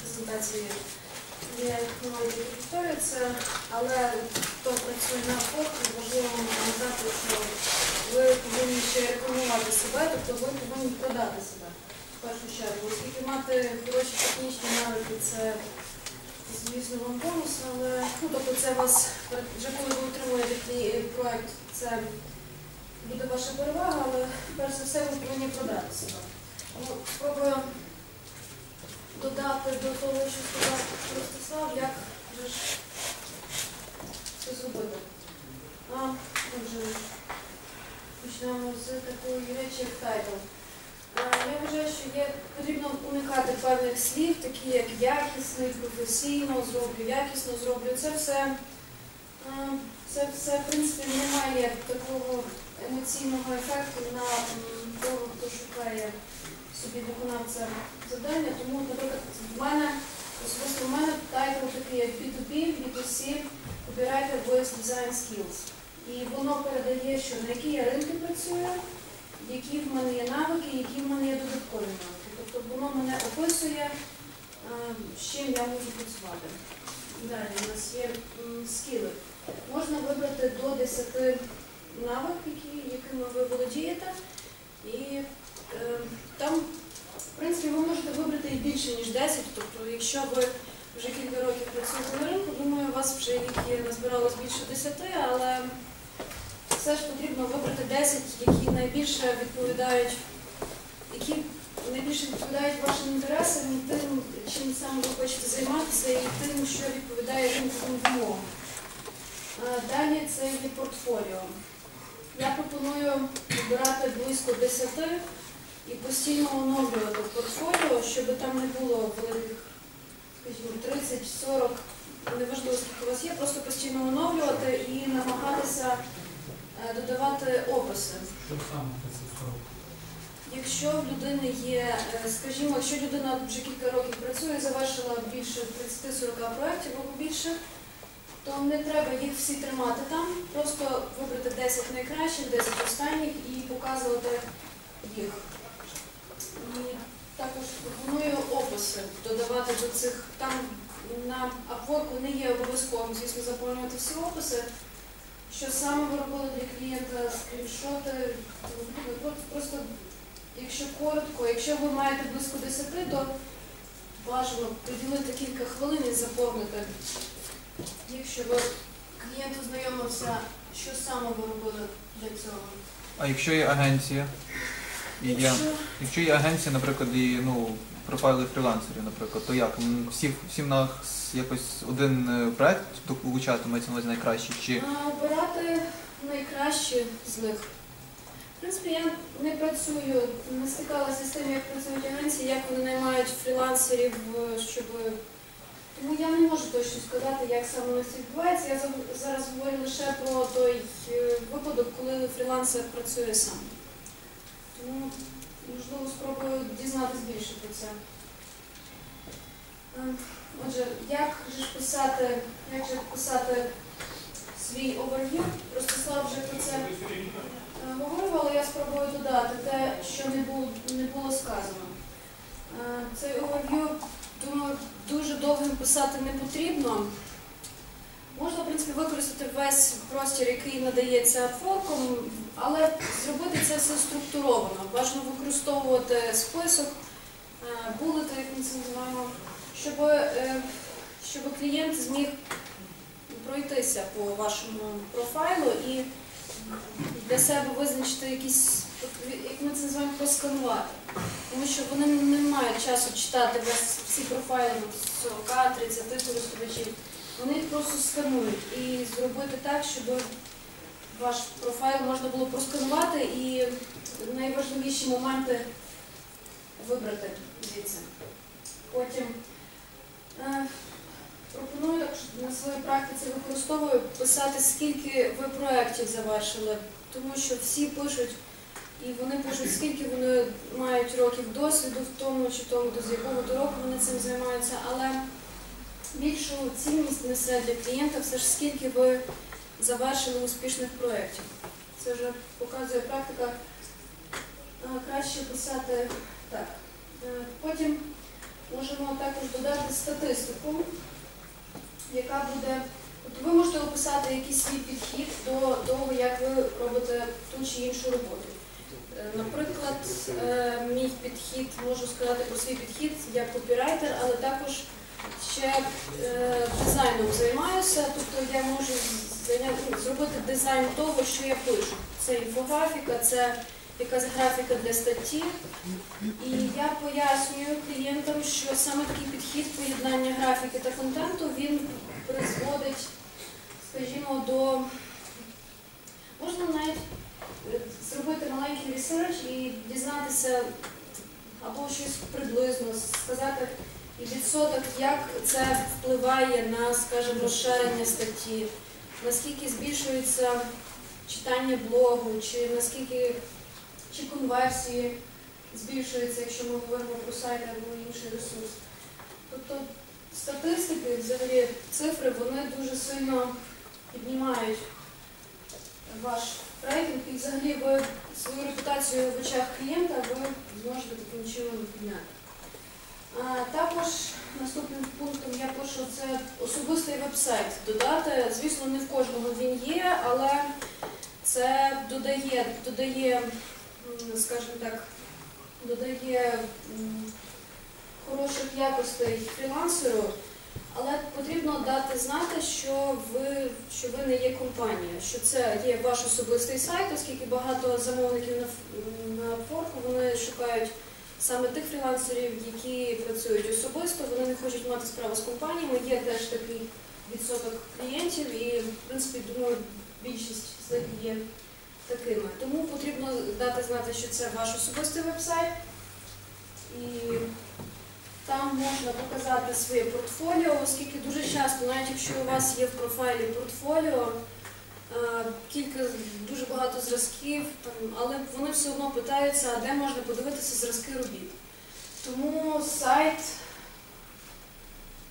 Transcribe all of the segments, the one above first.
презентації я маю повторюється, але хто працює на фото, важливо вам пам'ятати, що ви повинні ще рекламувати себе, тобто ви повинні продати себе в першу чергу. Оскільки мати хороші технічні навики це звісно вам бонус, але ну, тобто це вас вже коли ви отримуєте проект, це буде ваша перевага, але перш за все ви повинні продати себе. Спробую додати до того, що сказав Ростислав, як же ж це зробити. А, отже, почнемо з такої речі, як тайтл. Я вважаю, що є потрібно уникати певних слів, такі як якісний, професійно, зроблю, якісно зроблю. Це все, це все, в принципі, не має такого емоційного ефекту на того, хто шукає собі виконавця завдання. Тому, наприклад, в мене особисто в мене тайтл такий як B2B, B2C, Copywriter Voice Design Skills. І воно передає, що на які я ринки працюю, які в мене є навики, які в мене є додаткові навики. Тобто воно мене описує, е, з чим я можу працювати. Далі у нас є скіли. Можна вибрати до 10 навик, якими ви володієте. І там, в принципі, ви можете вибрати і більше, ніж 10. Тобто, якщо ви вже кілька років працюєте на ринку, думаю, у вас вже є назбиралось більше 10, але все ж потрібно вибрати 10, які найбільше відповідають, які найбільше відповідають вашим інтересам і тим, чим саме ви хочете займатися, і тим, що відповідає ринковим вимогам. Е, Далі це є портфоліо. Я пропоную вибирати близько 10 і постійно оновлювати портфоліо, щоб там не було великих, скажімо, 30-40, неважливо скільки у вас є, просто постійно оновлювати і намагатися е, додавати описи. Що саме? Якщо в людини є, е, скажімо, якщо людина вже кілька років працює, завершила більше 30-40 проєктів або більше, то не треба їх всі тримати там, просто вибрати 10 найкращих, 10 останніх і показувати їх. Пропоную описи додавати до цих. Там на Upwork не є обов'язковим, звісно, заповнювати всі описи. Що саме ви робили для клієнта, скріншоти, Просто якщо коротко, якщо ви маєте близько 10, то бажано приділити кілька хвилин і заповнити. Якщо ви клієнт ознайомився, що саме ви робили для цього. А якщо є агенція, і я, Якщо- є агенція, наприклад, і ну, профайли фрілансерів, наприклад, то як? М, Всі, всім на якось один е, проект долучати, на увазі найкращий, чи Обирати найкращі з них. В принципі, я не працюю, не стикалася з тим, як працюють агенції, як вони наймають фрілансерів, е, щоб. Тому я не можу точно сказати, як саме у нас це відбувається. Я за- зараз говорю лише про той е, випадок, коли фрілансер працює сам. Тому, можливо, спробую дізнатися більше про це. Е, Отже, як же ж писати, як же писати свій оверв'ю? Ростислав вже про це е, говорив, але я спробую додати те, що не було, не було сказано. Е, Цей оверв'ю, думаю, дуже довгим писати не потрібно. Можна, в принципі, використати весь простір, який надається форком, але зробити це все структуровано. Бажано використовувати список, е, булети, як ми це називаємо, щоб, е, щоб клієнт зміг пройтися по вашому профайлу і для себе визначити якісь, як ми це називаємо, просканувати. Тому що вони не мають часу читати всі профайли от 40-30 користувачів. Вони їх просто сканують і зробити так, щоб ваш профайл можна було просканувати і найважливіші моменти вибрати звідси. Потім е, пропоную на своїй практиці використовую писати, скільки ви проєктів завершили, тому що всі пишуть, і вони пишуть, скільки вони мають років досвіду в тому чи тому, з якого до року вони цим займаються, але більшу цінність несе для клієнта все ж скільки ви завершили успішних проєктів. Це вже показує практика. Е, Краще писати так. Е, Потім можемо також додати статистику, яка буде. Тобто ви можете описати якийсь свій підхід до того, як ви робите ту чи іншу роботу. Е, Наприклад, мій підхід, можу сказати про свій підхід як копірайтер, але також ще дизайном займаюся, тобто я можу ну, зробити дизайн того, що я пишу. Це інфографіка, це якась графіка для статті. І я пояснюю клієнтам, що саме такий підхід поєднання графіки та контенту він призводить, скажімо, до можна навіть е, зробити маленький ресерч і дізнатися або щось приблизно, сказати і відсоток, як це впливає на, скажімо, розширення статті, наскільки збільшується читання блогу, чи наскільки чи конверсії збільшуються, якщо ми говоримо про сайт або інший ресурс. Тобто статистики, взагалі цифри, вони дуже сильно піднімають ваш рейтинг і взагалі ви свою репутацію в очах клієнта ви зможете таким чином підняти. Також наступним пунктом я пишу це особистий веб-сайт додати. Звісно, не в кожного він є, але це додає, додає, скажімо так, додає хороших якостей фрілансеру, але потрібно дати знати, що ви, що ви не є компанія, що це є ваш особистий сайт, оскільки багато замовників на форку вони шукають саме тих фрілансерів, які працюють особисто, вони не хочуть мати справу з компаніями. Є теж такий відсоток клієнтів, і в принципі думаю, більшість з них є такими. Тому потрібно дати знати, що це ваш особистий веб-сайт, і там можна показати своє портфоліо, оскільки дуже часто, навіть якщо у вас є в профайлі портфоліо, кілька дуже багато зразків, але вони все одно питаються, де можна подивитися зразки робіт. Тому сайт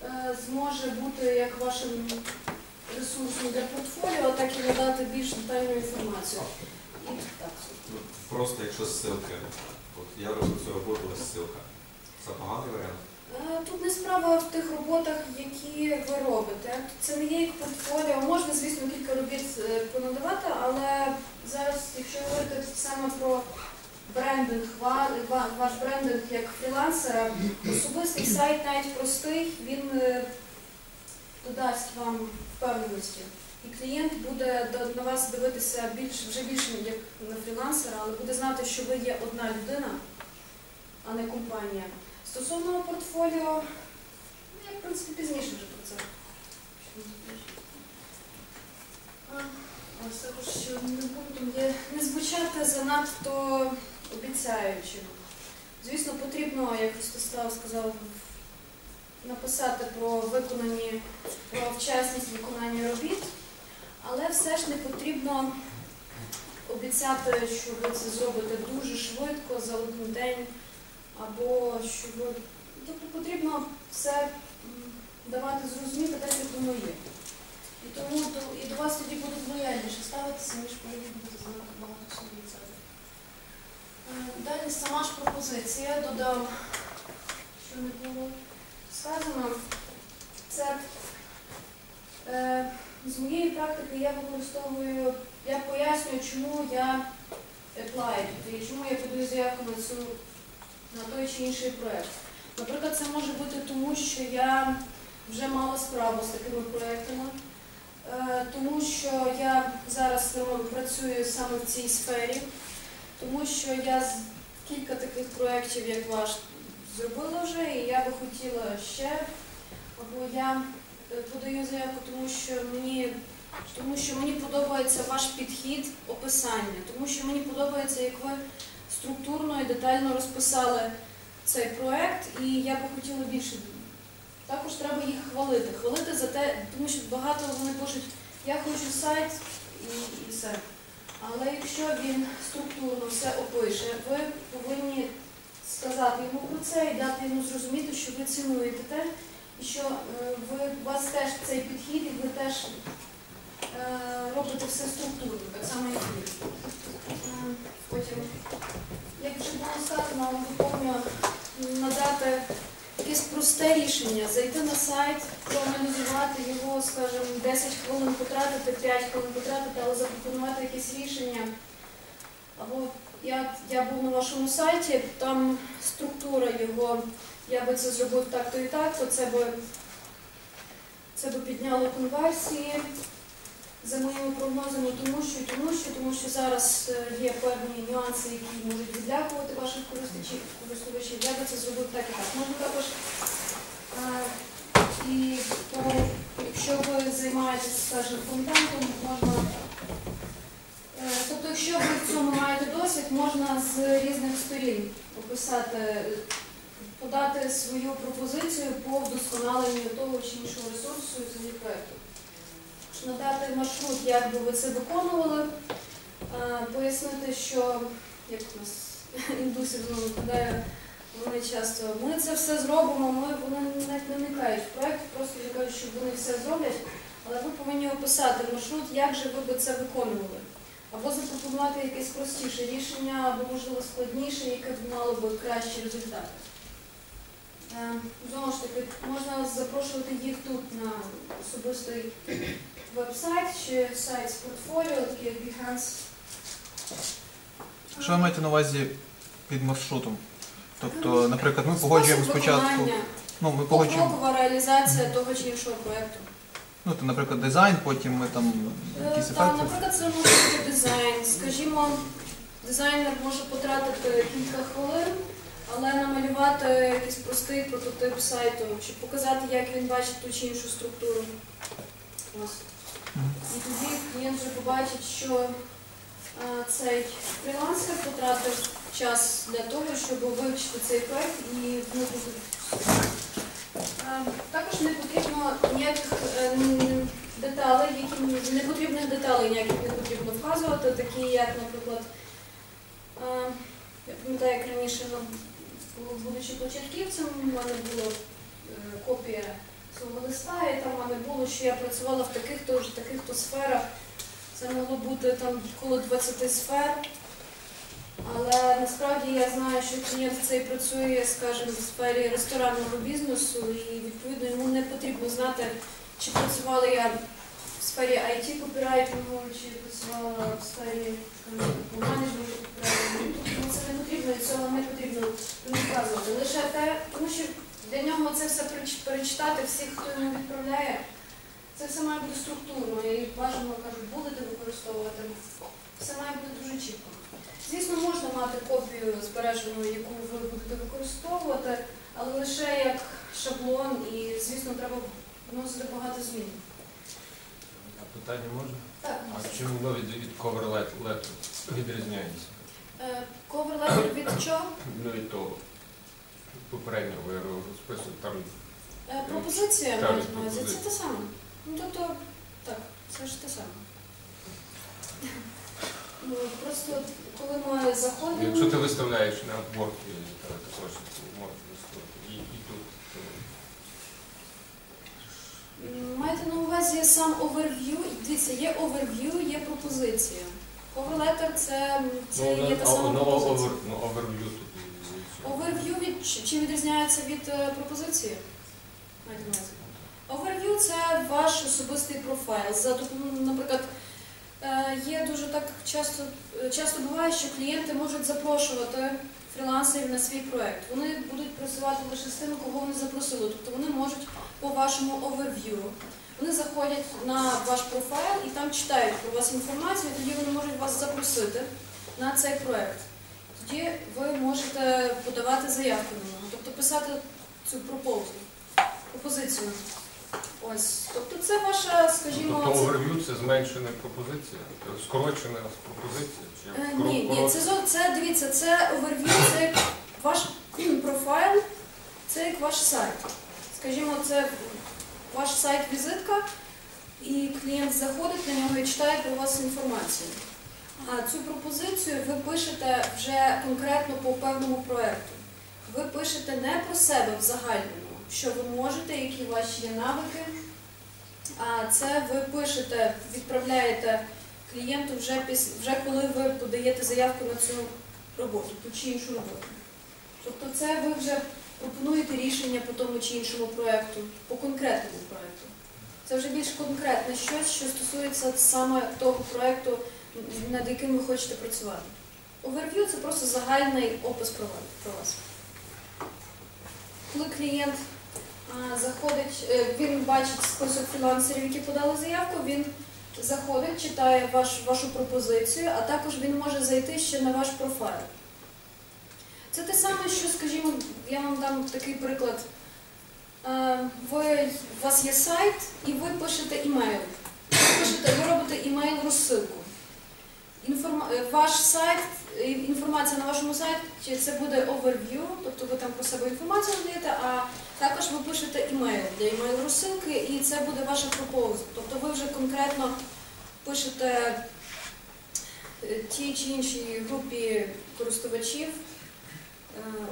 е, зможе бути як вашим ресурсом для портфоліо, так і надати більш детальну інформацію. І так. Ну, Просто якщо ссылки. От я роблю цю роботу ось ссылка. Це поганий варіант. Е, Тут не справа в тих роботах, які ви робите. Це не є як портфоліо. Можна, звісно, кілька робіт е, понадавати, але зараз, якщо говорити саме про брендинг, ва- ва- ваш брендинг як фрілансера, особистий сайт, навіть простий, він е, додасть вам впевненості. І клієнт буде на вас дивитися більш, вже більше як на фрілансера, але буде знати, що ви є одна людина, а не компанія. Стосовно портфоліо, ну, я, в принципі, пізніше вже про це. Ось також одним пунктом є не звучати занадто обіцяючим. Звісно, потрібно, як Ростислав сказав, написати про виконані, про вчасність виконання робіт, але все ж не потрібно обіцяти, що ви це зробите дуже швидко, за один день або що. Тобто потрібно все давати зрозуміти так, як воно є. І тому до, і до вас тоді будуть лояльніше ставитися, ніж коли ви будете багато собі. Е, Далі сама ж пропозиція додам, що не було сказано. Це е, з моєї практики я використовую, я пояснюю, чому я apply, тобто чому я подаю заявку на цю на той чи інший проєкт. Наприклад, це може бути тому, що я вже мала справу з такими проєктами, е, тому що я зараз працюю саме в цій сфері, тому що я кілька таких проєктів, як ваш, зробила вже, і я би хотіла ще, або я е, подаю заявку, тому що мені. Тому що мені подобається ваш підхід описання, тому що мені подобається, як ви структурно і детально розписали цей проект, і я би хотіла більше. Також треба їх хвалити. Хвалити за те, тому що багато вони пишуть, я хочу сайт і, і все. Але якщо він структурно все опише, ви повинні сказати йому про це і дати йому зрозуміти, що ви цінуєте те, і що е, ви, у вас теж цей підхід, і ви теж е, робите все структурно, так само як ви. Потім як вже було сказано, доповню надати якесь просте рішення, зайти на сайт, проаналізувати його, скажімо, 10 хвилин потратити, 5 хвилин потратити, але запропонувати якесь рішення. Або я, я був на вашому сайті, там структура його, я би це зробив так-то і так, то це би, це би підняло конверсії за моїми прогнозами, тому що, тому що, тому що зараз е, є певні нюанси, які можуть відлякувати ваших користувачів, користувачів. Я би це зробив так і так. Можна також е, і по, якщо ви займаєтесь, скажімо, контентом, можна. е, Тобто, якщо ви в цьому маєте досвід, можна з різних сторін описати, подати свою пропозицію по вдосконаленню того чи іншого ресурсу і проєкту надати маршрут, як би ви це виконували, пояснити, що як у нас індусів знову випадає, вони часто ми це все зробимо, ми вони навіть вникають в проєкт, просто вже кажуть, що вони все зроблять, але ви повинні описати маршрут, як же ви би це виконували. Або запропонувати якесь простіше рішення, або можливо складніше, яке б мало би кращі результати. Е, Знову ж таки, можна запрошувати їх тут на особистий веб-сайт чи сайт з портфоліо, такий як Behance. Що ви маєте на увазі під маршрутом? Тобто, наприклад, ми погоджуємо Спосіб спочатку. виконання, Ну, ми погоджуємо. покрокова реалізація того чи іншого проєкту. Ну, то, наприклад, дизайн, потім ми там Е, якісь Та, ефекти. наприклад, це може бути дизайн. Скажімо, дизайнер може потратити кілька хвилин, але намалювати якийсь простий прототип сайту, чи показати, як він бачить ту чи іншу структуру. Ось. І тоді клієнт вже побачить, що е, цей фрілансер потратив час для того, щоб вивчити цей проект і вникнути. Е, Також не потрібно ніяких е, деталей, які не непотрібних деталей ніяких не потрібно вказувати, такі як, наприклад, я пам'ятаю, як раніше, ну, будучи початківцем, у мене була е, копія свого листа, і там в мене було, що я працювала в таких-то вже таких-то сферах. Це могло бути там коло 20 сфер. Але насправді я знаю, що клієнт цей працює, скажімо, в сфері ресторанного бізнесу, і відповідно йому не потрібно знати, чи працювала я в сфері IT копірайтингу, чи працювала в сфері менеджменту копірайтингу. Це не потрібно, і цього не потрібно вказувати. Лише те, тому що для нього це все перечитати, всіх, хто йому відправляє, це все має бути структурно і бажано кажуть, будете використовувати. Все має бути дуже чітко. Звісно, можна мати копію збережену, яку ви будете використовувати, але лише як шаблон, і, звісно, треба вносити багато змін. Питання можна? Так, А чим воно від, від cover letter відрізняється? е, ковер-летер від чого? Ну від того попереднього ви розписуєте там Е, Пропозиція Так, мають на увазі, це пропозиція. те саме. Ну тобто, так, це ж те саме. Ну, просто коли ми заходимо. Якщо ти виставляєш на Upwork, та, також можеш виставити. І, і тут то, М, Маєте на увазі сам оверв'ю. Дивіться, є оверв'ю, є пропозиція. Cover-letter це, це ну, є та сама на пропозиція. ну, overview тут. Оверв'ю від чим відрізняється від е, пропозиції? Маєте на увазі? Оверв'ю це ваш особистий профайл. За допомогою, наприклад, е, є дуже так часто, е, часто буває, що клієнти можуть запрошувати фрілансерів на свій проект. Вони будуть працювати лише з тими, кого вони запросили. Тобто вони можуть по вашому оверв'ю. Вони заходять на ваш профайл і там читають про вас інформацію, і тоді вони можуть вас запросити на цей проект. Тоді ви можете подавати заявку на нього, тобто писати цю пропозицію. пропозицію. Ось, тобто це ваша, скажімо, Тобто overview це зменшена пропозиція, тобто скорочена пропозиція? Чи Е, Ні, ні, це зо- це дивіться, це оверв'ю, це як ваш профайл, це як ваш сайт. Скажімо, це ваш сайт-візитка, і клієнт заходить на нього і читає про вас інформацію. А цю пропозицію ви пишете вже конкретно по певному проекту. Ви пишете не про себе в загальному, що ви можете, які ваші є навики. А це ви пишете, відправляєте клієнту вже піс... вже коли ви подаєте заявку на цю роботу, ту чи іншу роботу. Тобто це ви вже пропонуєте рішення по тому чи іншому проєкту, по конкретному проєкту. Це вже більш конкретне щось, що стосується саме того проєкту, над яким ви хочете працювати. Оверв'ю це просто загальний опис про вас- Коли клієнт заходить, е, він бачить список фрілансерів, які подали заявку, він заходить, читає ваш, вашу пропозицію, а також він може зайти ще на ваш профайл. Це те саме, що, скажімо, я вам дам такий приклад. Е, Ви, у вас є сайт, і ви пишете імейл. Ви, пишете, ви робите імейл розсилку. Інформа... е, Ваш сайт, е, інформація на вашому сайті це буде overview, тобто ви там про себе інформацію надаєте, а також ви пишете імейл для імейл розсилки, і це буде ваша пропозиція. Тобто ви вже конкретно пишете тій чи іншій групі користувачів,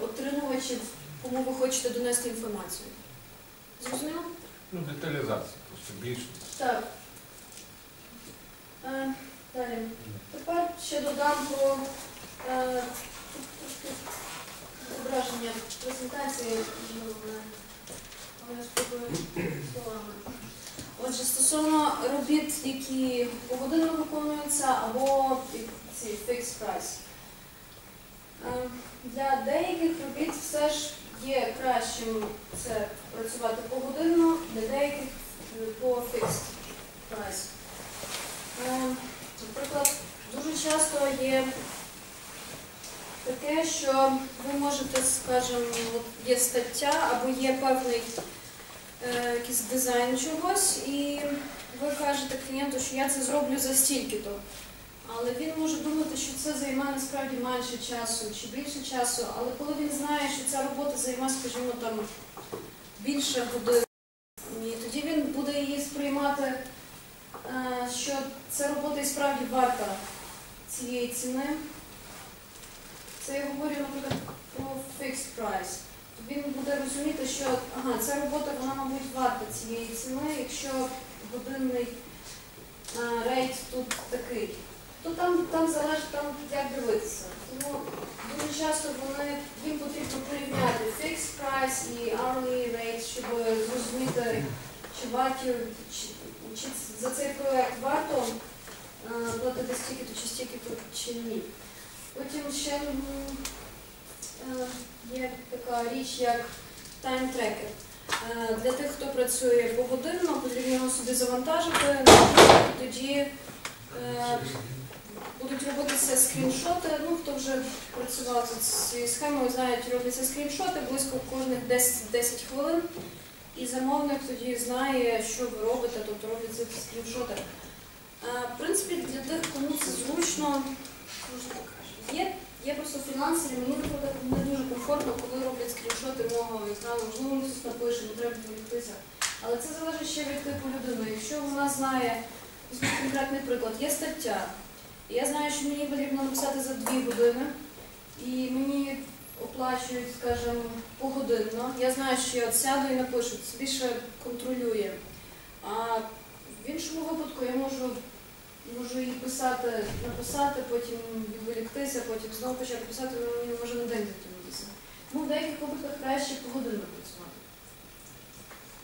отримувачів, кому ви хочете донести інформацію. Зрозуміло? Ну, деталізація, просто більше. Так. Е, Далі. Тепер ще додам про е, зображення презентації, словами. Отже, стосовно робіт, які погодинно виконуються, або ці fixed price. Для деяких робіт все ж є кращим це працювати погодинно, для деяких е, по fixed price. Е, Наприклад, дуже часто є таке, що ви можете, скажімо, є стаття або є певний е, якийсь дизайн чогось, і ви кажете клієнту, що я це зроблю за стільки-то. Але він може думати, що це займає насправді менше часу чи більше часу, але коли він знає, що ця робота займає, скажімо, там більше годин, тоді він буде її сприймати, е, що ця робота і справді варта цієї ціни. Це я говорю, наприклад, про fixed price. Він буде розуміти, що ага, ця робота вона, мабуть, варта цієї ціни, якщо годинний е, рейт тут такий. То там, там залежить там, як дивитися. Тому дуже часто вони, їм потрібно порівняти fixed price і hourly rate, щоб зрозуміти, чи варті, чи, чи за цей проект варто е, платити стільки-то чи стільки-то чи ні. Потім ще е, є така річ, як тайм-трекер. Для тих, хто працює погодинно, потрібно його собі завантажити, тоді е, будуть робитися скріншоти. Ну, хто вже працював з цією схемою, знають, робляться скріншоти близько кожних 10, 10 хвилин. І замовник тоді знає, що ви робите, тобто робляться скріншоти. Е, В принципі, для тих, кому це зручно, є, є просто фрілансери, мені наприклад, не дуже комфортно, коли роблять скріншоти мого екрану, можливо, хтось напише, не треба відволіктися. Але це залежить ще від типу людини. Якщо вона знає, конкретний приклад, є стаття, я знаю, що мені потрібно написати за дві години, і мені оплачують, скажімо, погодинно. Я знаю, що я сяду і напишу, це більше контролює. А в іншому випадку я можу, можу її писати, написати, потім відволіктися, потім знову почати писати, воно мені може на день затягнутися. Тому в деяких випадках краще погодинно працювати.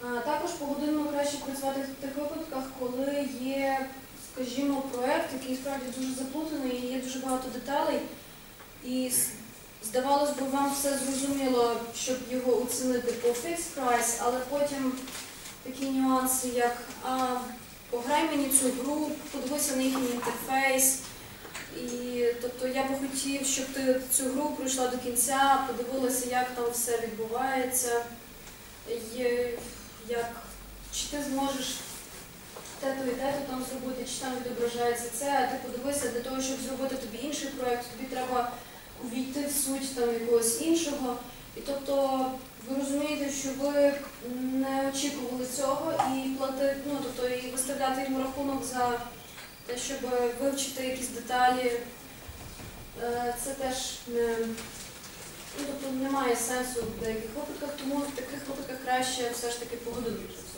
А, також погодинно краще працювати в тих випадках, коли є, скажімо, проєкт, який справді дуже заплутаний і є дуже багато деталей. І здавалось би, вам все зрозуміло, щоб його оцінити по fixed price, але потім такі нюанси, як а, пограй мені цю гру, подивися на їхній інтерфейс. І тобто я би хотів, щоб ти цю гру пройшла до кінця, подивилася, як там все відбувається, є, як, чи ти зможеш те-то і те-то там зробити, чи там відображається це, а ти подивися, для того, щоб зробити тобі інший проєкт, тобі треба увійти в суть там якогось іншого. І тобто ви розумієте, що ви не очікували цього і платити, ну тобто і виставляти їм рахунок за те, щоб вивчити якісь деталі. Е, Це теж не ну, тобто немає сенсу в деяких випадках, тому в таких випадках краще все ж таки працювати.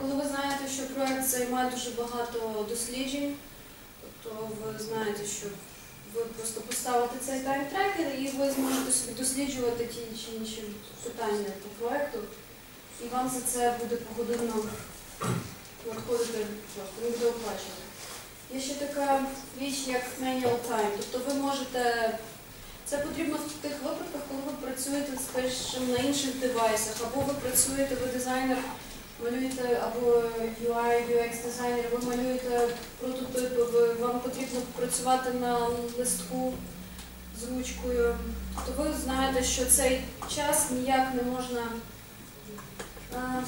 Коли ви знаєте, що проект займає дуже багато досліджень, тобто ви знаєте, що ви просто поставите цей тайм-трекер і ви зможете собі досліджувати ті чи інші питання по проекту. І вам за це буде погодинно надходити не буде. Є ще така річ, як manual time. Тобто ви можете. Це потрібно в тих випадках, коли ви працюєте скажімо, на інших девайсах, або ви працюєте, ви дизайнер, малюєте або UI, UX дизайнер, ви малюєте прототипи, ви, вам потрібно працювати на листку з ручкою, то ви знаєте, що цей час ніяк не можна а,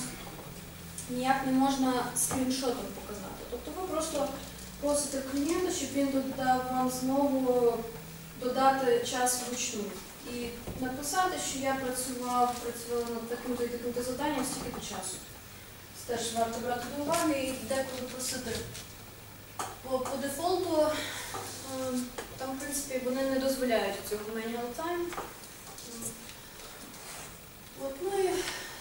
ніяк не можна скріншотом показати. Тобто ви просто просите клієнта, щоб він додав вам знову додати час вручну. І написати, що я працював, працювала над таким-то і таким-то завданням стільки часу. Теж варто брати до уваги і деколи просити. По, по дефолту ем, там, в принципі, вони не дозволяють цього manual time. Ем, От, ну і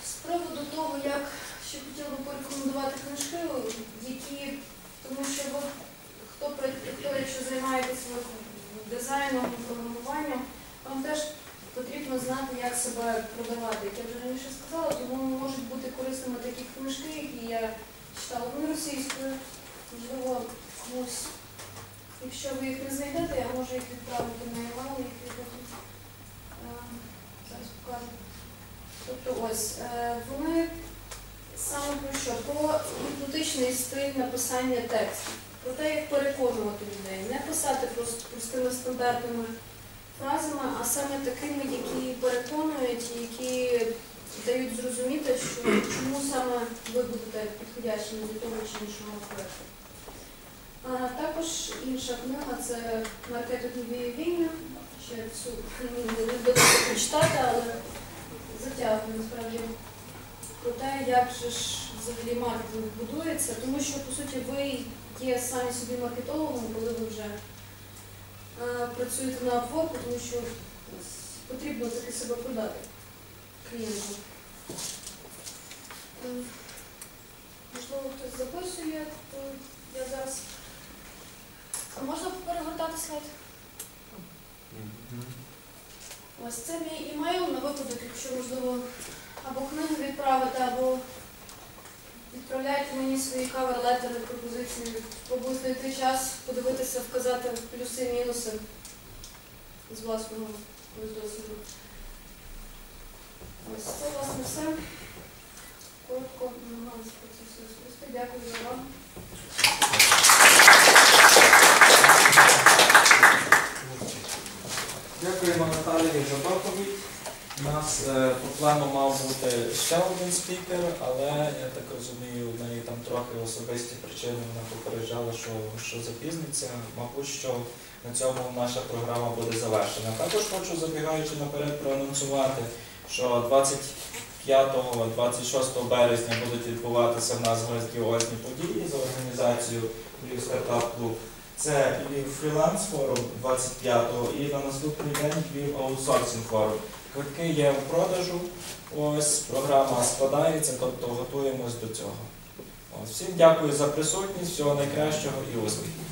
з приводу того, як ще хотіла би порекомендувати книжки, які, тому що ви, хто, хто якщо займаєтеся дизайном, програмуванням, вам теж потрібно знати, як себе продавати. Як я вже раніше сказала, тому можуть бути корисними такі книжки, які я читала вони російською, можливо, комусь. Якщо ви їх не знайдете, я можу їх відправити на email, їх відправити. Зараз покажу. Тобто ось, е, вони саме про що? Про гіпнотичний стиль написання текстів, про те, як переконувати людей, не писати просто простими стандартними фразами, а саме такими, які переконують, і які дають зрозуміти, що чому саме ви будете підходящими для того чи іншого проєкту. Також інша книга це маркетингові війни. Ще цю не вдалося прочитати, але затягує насправді про те, як же ж взагалі маркетинг будується, тому що по суті ви є самі собі маркетологом, коли ви вже працюєте на Upwork, тому що потрібно таки себе продати клієнту. Е, Можливо, хтось записує, то я зараз. А можна перегортати слайд? Ось це мій імейл на випадок, якщо можливо або книгу відправити, або відправляйте мені свої кавер-летери, пропозиції. Спробую знайти час, подивитися, вказати плюси, мінуси з власного досвіду. Ось це власне все. Коротко намагалися про це все розповісти. Дякую за увагу. Дякуємо Наталії за доповідь. У нас е, по плану мав бути ще один спікер, але я так розумію, в неї там трохи особисті причини. Вона попереджала, що, що запізниться. Мабуть, що на цьому наша програма буде завершена. Також хочу забігаючи наперед проанонсувати, що 25-26 березня будуть відбуватися в нас грандіозні події за організацією Львів Стартап Клуб. Це Львів фріланс форум 25-го і на наступний день Львів аутсорсинг форум. Квитки є в продажу. Ось програма складається, тобто готуємось до цього. Ось, всім дякую за присутність, всього найкращого і успіхів.